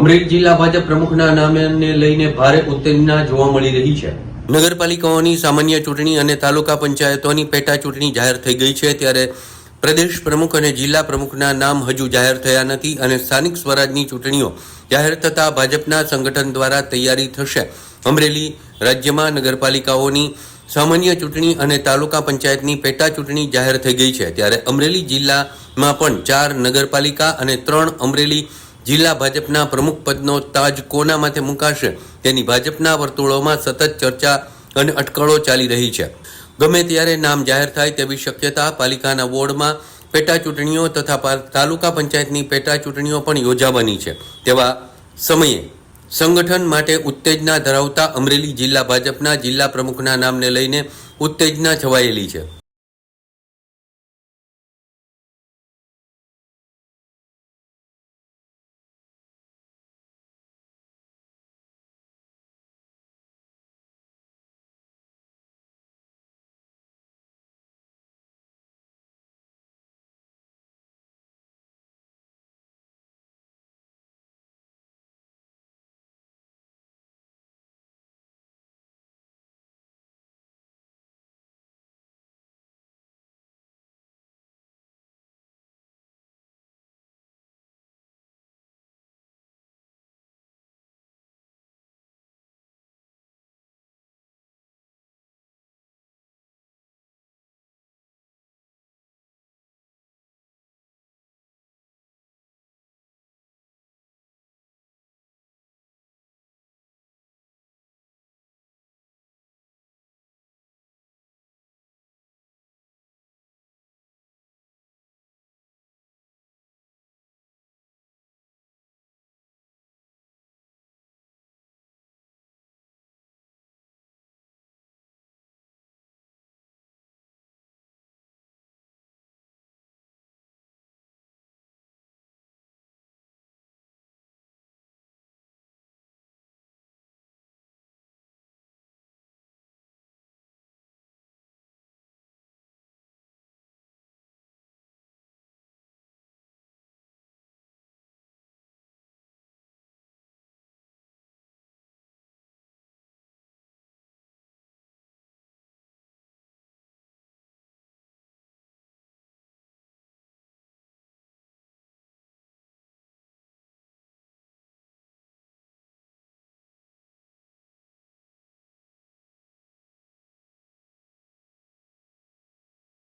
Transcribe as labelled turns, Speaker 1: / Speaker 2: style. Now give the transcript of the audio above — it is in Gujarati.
Speaker 1: અમરેલી જિલ્લા ભાજપ પ્રમુખના નામને લઈને ભારે ઉત્તેજના જોવા મળી રહી છે. નગરપાલિકાઓની સામાન્ય ચૂંટણી અને તાલુકા પંચાયતોની પેટા ચૂંટણી જાહેર થઈ ગઈ છે ત્યારે પ્રદેશ પ્રમુખ અને જિલ્લા પ્રમુખના નામ હજુ જાહેર થયા નથી અને સ્થાનિક સ્વરાજની ચૂંટણીઓ જાહેર થતા ભાજપના સંગઠન દ્વારા તૈયારી થશે. અમરેલી રાજ્યમાં નગરપાલિકાઓની સામાન્ય ચૂંટણી અને તાલુકા પંચાયતની પેટા ચૂંટણી જાહેર થઈ ગઈ છે. ત્યારે અમરેલી જિલ્લામાં પણ ચાર નગરપાલિકા અને ત્રણ અમરેલી જિલ્લા ભાજપના પ્રમુખ પદનો તાજ કોના માથે મુકાશે તેની ભાજપના વર્તુળોમાં સતત ચર્ચા અને અટકળો ચાલી રહી છે. ગમે ત્યારે નામ જાહેર થાય તેવી શક્યતા પાલિકાના વોર્ડમાં પેટા ચૂંટણીઓ તથા તાલુકા પંચાયતની પેટા ચૂંટણીઓ પણ યોજાવાની છે. તેવા સમયે સંગઠન માટે ઉત્તેજના ધરાવતા અમરેલી જિલ્લા ભાજપના જિલ્લા પ્રમુખના નામને લઈને ઉત્તેજના છવાયેલી છે.